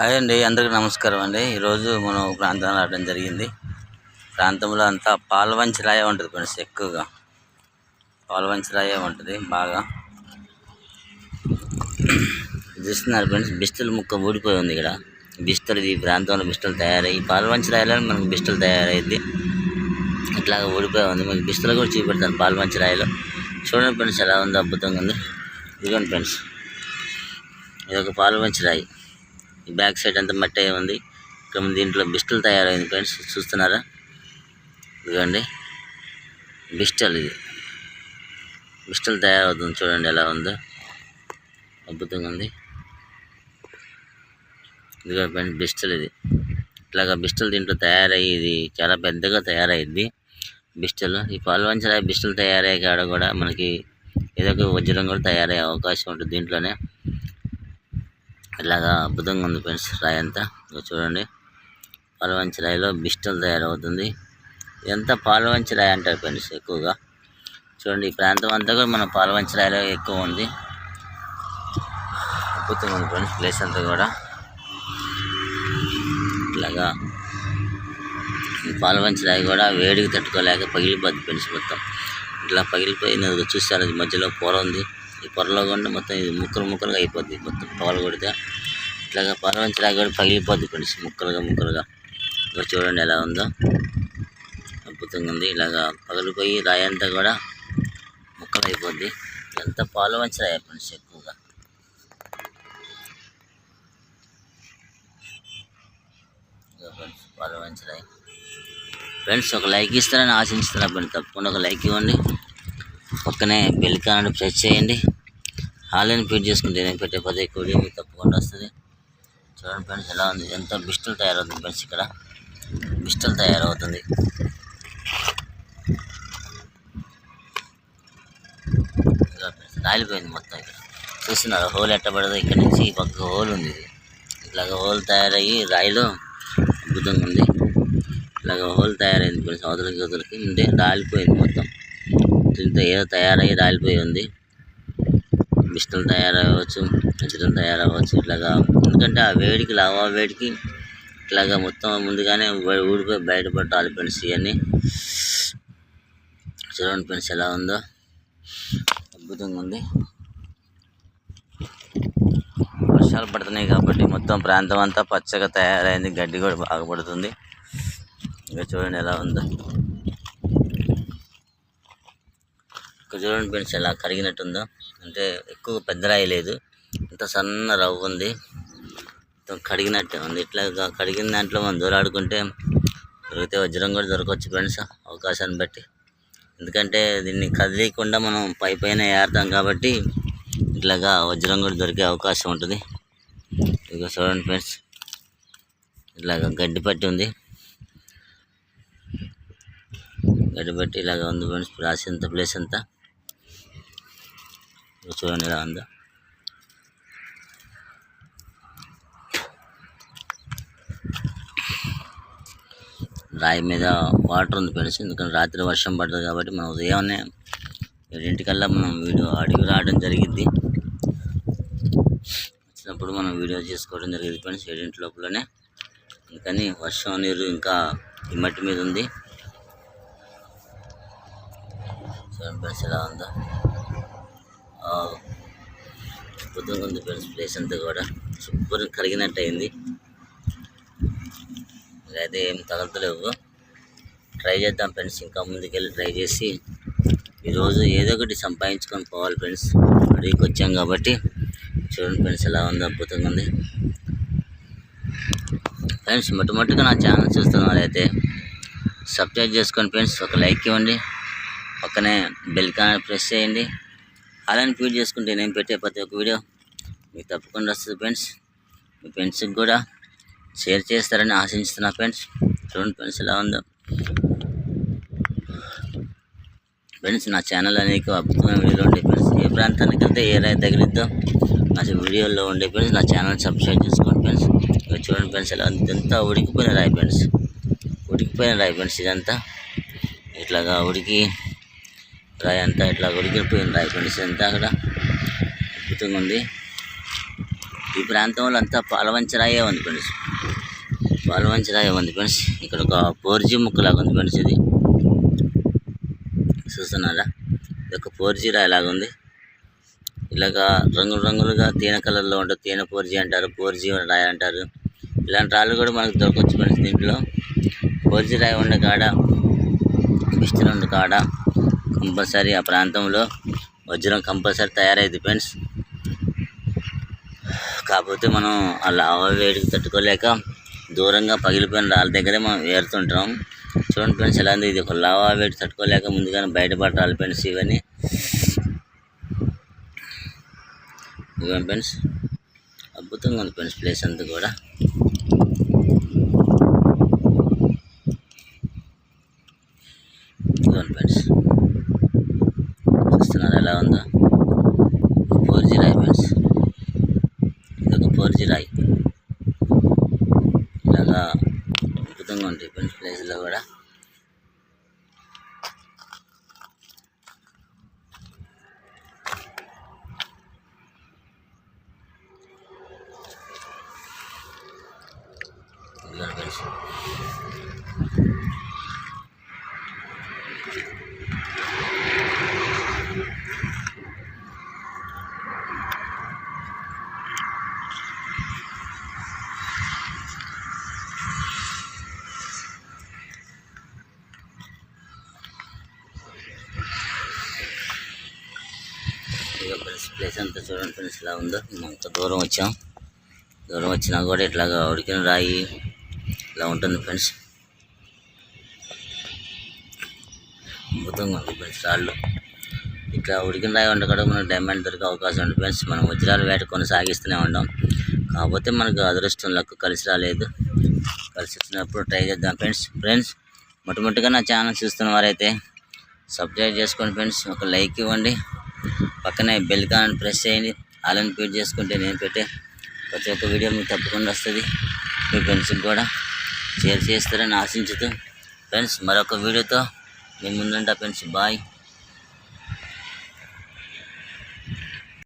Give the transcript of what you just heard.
Hi అండి అందరికీ నమస్కారం అండి. ఈరోజు మనం ప్రాంతంలో ప్రాంతం రావడం జరిగింది. ప్రాంతంలో అంతా పాలవంచి రాయ ఉంటుంది ఫ్రెండ్స్ ఎక్కువగా. పాలవంచి రాయ ఉంటుంది బాగా. చూస్తున్నారు ఫ్రెండ్స్ బిస్టల్ ముక్క ఊడిపోయి ఉంది ఇక్కడ. బిస్టల్ ఈ ప్రాంతంలో బిస్టల్ తయారయ్యి పాలవంచి రాయలో మనకు బిస్టల్ తయారైంది. ఇట్లాగా ఊడిపోయి ఉంది. మీకు బిస్టల్ కూడా చూపెడతాను పాలవంచి రాయలో చూడండి ఫ్రెండ్స్ ఎలా ఉందో అద్భుతంగా ఉంది. ఇదిగోండి ఫ్రెండ్స్ ఇది ఒక పాలవంచి రాయి బ్యాక్ సైడ్ అంతా మట్టి అయి ఉంది. ఇక్కడ దీంట్లో బిస్టల్ తయారైంది ఫ్రెండ్స్. చూస్తున్నారా? ఇదిగోండి. బిస్టల్ ఇది. బిస్టల్ తయారవుతుంది చూడండి ఎలా ఉందో. అద్భుతంగా ఉంది. ఇదిగో ఫ్రెండ్స్ బిస్టల్ ఇది. ఇట్లాగా బిస్టల్ దీంట్లో తయారయ్యి ఇది చాలా పెద్దగా తయారైంది బిస్టల్. ఈ పాల్వంచరాయి బిస్టల్ తయారయ్యే కాడ కూడా మనకి ఏదో ఒక వజ్రం కూడా తయారయ్యే అవకాశం ఉంటుంది దీంట్లోనే. ఇలాగా అద్భుతంగా ఉంది ఫ్రెండ్స్ రాయి అంతా. చూడండి. పాలవంచి రాయిలో బిస్టల్ తయారవుతుంది. ఇదంతా పాలవంచి రాయి అంటారు ఫ్రెండ్స్ ఎక్కువగా. చూడండి ఈ ప్రాంతం అంతా కూడా మన పాలవంచి రాయిలో ఎక్కువ ఉంది. అద్భుతంగా ఉంది ఫ్రెండ్స్ ప్లేస్ అంతా కూడా. ఇలాగా ఈ పాలవంచి రాయి కూడా వేడికి తట్టుకోలేక పగిలిపోద్ది ఫ్రెండ్స్ మొత్తం. ఇట్లా పగిలిపోయినది చూస్తారు మధ్యలో పొర ఉంది. ఈ పొరలో కూడా మొత్తం ఇది ముక్కలు ముక్కలుగా అయిపోద్ది మొత్తం పగలు కొడితే. ఇట్లాగా పాలవంచి కూడా పగిలిపోద్ది ఫ్రెండ్స్ ముక్కలుగా ముక్కలుగా. ఇక్కడ చూడండి ఎలా ఉందో. అద్భుతంగా ఉంది. ఇలాగా పగిలిపోయి రాయి అంతా కూడా ముక్కలు అయిపోద్ది ఇదంతా పాలవంచి రాయి ఫ్రెండ్స్ ఎక్కువగా. ఇదిగో ఫ్రెండ్స్ పాలవంచి రాయి ఫ్రెండ్స్ ఒక లైక్ ఇస్తారని ఆశించుతున్నా ఫ్రెండ్స్ తప్పకుండా ఒక లైక్ ఇవ్వండి. పక్కనే బెల్ కానని ప్రెస్ చేయండి. ఆన్లైన్ ఫీడ్ చేసుకుంటే నేను పెట్టే పదే వీడియో తప్పకుండా వస్తుంది. చూడండి ఫ్రెండ్స్ ఎలా ఉంది? ఎంత బిస్టల్ తయారవుతుంది ఫ్రెండ్స్ ఇక్కడ. బిస్టల్ తయారవుతుంది. రాలిపోయింది మొత్తం ఇక్కడ. చూస్తున్నారు హోల్ ఎట్టబడదు ఇక్కడ నుంచి ఈ పక్క హోల్ ఉంది ఇలాగ హోల్ తయారయ్యి రాయిలో అద్భుతంగా ఉంది. ఇలాగ హోల్ తయారైంది ఫ్రెండ్స్ అవతలకి అవతలకి ఉంటే రాలిపోయింది మొత్తం. దీంతో ఏదో తయారయ్యి రాలిపోయి ఉంది. బిస్టల్ తయారవ్వచ్చు వజ్రం తయారవ్వచ్చు ఇట్లాగా. ఎందుకంటే ఆ వేడికి లావా వేడికి ఇట్లాగా మొత్తం ముందుగానే ఊడిపోయి బయటపడాలి ఫ్రెండ్స్ ఇవన్నీ. చూడండి ఫ్రెండ్స్ ఎలా ఉందో. అద్భుతంగా ఉంది. వర్షాలు పడుతున్నాయి కాబట్టి మొత్తం ప్రాంతం అంతా పచ్చగా తయారైంది. గడ్డి కూడా బాగా పడుతుంది. ఇంకా చూడండి ఎలా ఉందో. ఇక్కడ చూడండి ఫ్రెండ్స్ ఎలా కరిగినట్టుందో. అంటే ఎక్కువ పెద్ద రాయి లేదు. ఇంత సన్న రవ్వ ఉంది. కడిగినట్టే ఉంది. ఇట్లా కడిగిన దాంట్లో మనం దూరాడుకుంటే దొరికితే వజ్రం కూడా దొరకవచ్చు ఫ్రెండ్స్ అవకాశాన్ని బట్టి. ఎందుకంటే దీన్ని కదిలీకుండా మనం పై పైన ఏరుతాం కాబట్టి ఇట్లాగా వజ్రం కూడా దొరికే అవకాశం ఉంటుంది. ఇక చూడండి ఫ్రెండ్స్ ఇట్లాగా గడ్డి పట్టి ఉంది. గడ్డి పట్టి ఇలాగ ఉంది ఫ్రెండ్స్ రాసి అంత ప్లేస్ అంతా ఇక చూడండి ఎలా ఉందా. రాయి మీద వాటర్ ఉంది ఫ్రెండ్స్ ఎందుకంటే రాత్రి వర్షం పడుతుంది కాబట్టి మనం ఉదయాన్నే ఏడింటికల్లా మనం వీడియో అడిగి రావడం జరిగింది. వచ్చినప్పుడు మనం వీడియో చేసుకోవడం జరిగింది ఫ్రెండ్స్ ఏడింటి లోపలనే. అందుకని వర్షం నీరు ఇంకా ఈ మట్టి మీద ఉంది. చూడండి ఫ్రెండ్స్ ఎలా ఉందా. అద్భుతంగా ఉంది ఫ్రెండ్స్ ప్లేస్ అంతా కూడా సూపర్ కరిగినట్టు అయింది అయితే ఏం తగలతలేవు. ట్రై చేద్దాం ఫ్రెండ్స్ ఇంకా ముందుకెళ్ళి ట్రై చేసి. ఈరోజు ఏదో ఒకటి సంపాదించుకొని పోవాలి ఫ్రెండ్స్. అడిగికి వచ్చాం కాబట్టి. చూడండి ఫ్రెండ్స్ ఎలా ఉందో అద్భుతంగా ఉంది. ఫ్రెండ్స్ మొట్టమొదటిగా నా ఛానల్ చూస్తున్న వాళ్ళైతే సబ్స్క్రైబ్ చేసుకోండి ఫ్రెండ్స్ ఒక లైక్ ఇవ్వండి. పక్కనే బెల్ కాన్ ప్రెస్ చేయండి. అలానే ఫీల్ చేసుకుంటే నేను పెట్టే ప్రతి ఒక్క వీడియో మీకు తప్పకుండా వస్తుంది ఫ్రెండ్స్ మీ ఫ్రెండ్స్కి కూడా షేర్ చేస్తారని ఆశిస్తున్నా ఫ్రెండ్స్ చూడండి ఫ్రెండ్స్ ఎలా ఉందో. ఫ్రెండ్స్ నా ఛానల్ అనేక అద్భుతమైన వీడియోలు ఉండే ఫ్రెండ్స్ ఏ ప్రాంతానికి వెళ్తే ఏ రాయి తగిలిద్దో నా వీడియోలో ఉండే ఫ్రెండ్స్ నా ఛానల్ సబ్స్క్రైబ్ చేసుకోండి ఫ్రెండ్స్ ఇక చూడండి ఫ్రెండ్స్ ఎలా ఉంది. ఇదంతా ఉడికిపోయిన రాయి ఫ్రెండ్స్ ఉడికిపోయిన రాయి ఫ్రెండ్స్ ఇదంతా. ఇట్లాగా ఉడికి రాయి అంతా ఇట్లా ఉడికిపోయింది రాయి ఫ్రెండ్స్ అంతా అక్కడ అద్భుతంగా ఉంది. ఈ ప్రాంతంలో అంతా పాలవంచరాయే ఉంది ఫ్రెండ్స్. పాలవంచరాయే ఉంది ఫ్రెండ్స్. ఇక్కడ ఒక పోర్జీ ముక్కలాగా ఉంది ఫ్రెండ్స్ ఇది. చూస్తున్నారా? ఇది ఒక ఫోర్ జీ రాయి లాగా ఉంది. ఇలాగా రంగులు రంగులుగా తేనె కలర్లో ఉంటుంది తేనె ఫోర్జీ అంటారు ఫోర్జీ రాయి అంటారు. ఇలాంటి రాళ్ళు కూడా మనకు దొరకవచ్చు ఫ్రెండ్స్ దీంట్లో. ఫోర్జీ రాయి ఉండే కాడ బిస్టల్ ఉండే కాడ కంపల్సరీ ఆ ప్రాంతంలో వజ్రం కంపల్సరీ తయారైంది ఫ్రెండ్స్. కాకపోతే మనం ఆ లావా వేడికి తట్టుకోలేక దూరంగా పగిలిపోయిన రాళ్ళ దగ్గరే మనం ఏరుతుంటాం. చూడండి ఫ్రెండ్స్ ఎలా ఉంది? ఇది ఒక లావా వేడి తట్టుకోలేక ముందుగానే బయటపడాలి ఫ్రెండ్స్ ఇవన్నీ. ఇవన్నీ ఫ్రెండ్స్ అద్భుతంగా ఉంది ఫ్రెండ్స్ ప్లేస్ అంతా కూడా ఇదిగోండి ఫ్రెండ్స్ చూస్తున్నారు ఎలా ఉందో ఫోర్ జీ రాయి ఫ్రెండ్స్ ఇదొక ఫోర్ జీ రాయి ఇలాగా అద్భుతంగా ఉంటాయి ఫ్రెండ్స్ ప్లేస్లో కూడా ఇదిగోండి ఫ్రెండ్స్ ప్లేస్ అంతా చూడండి ఫ్రెండ్స్ ఇలా ఉందో. మేము అంత దూరం వచ్చాం. దూరం వచ్చినా కూడా ఇట్లాగా ఉడికిన రాయి ఇలా ఉంటుంది ఫ్రెండ్స్ అద్భుతంగా ఉంది ఫ్రెండ్స్ రాళ్ళు. ఇట్లా ఉడికిన రాయి ఉంటే మనకు డైమండ్ దొరికే అవకాశం ఉంది ఫ్రెండ్స్ మనం వజ్రాలు వేట కొనసాగిస్తూనే ఉంటాం కాకపోతే మనకు అదృష్టం లక్కు కలిసి రాలేదు. కలిసి వచ్చినప్పుడు ట్రై చేద్దాం ఫ్రెండ్స్ ఫ్రెండ్స్ మొట్టమొదటిగా నా ఛానల్ చూస్తున్న వారైతే సబ్స్క్రైబ్ చేసుకోండి ఫ్రెండ్స్ ఒక లైక్ ఇవ్వండి. పక్కనే బెల్ కాన్ ప్రెస్ చేయండి. అలాని పీట్ చేసుకుంటే నేను పెట్టే ప్రతి ఒక్క వీడియో మీకు తప్పకుండా వస్తుంది. మీ ఫ్రెండ్స్కి కూడా షేర్ చేస్తారని ఆశించుతూ. ఫ్రెండ్స్ మరొక వీడియోతో మీ ముందుంటా ఫ్రెండ్స్ బాయ్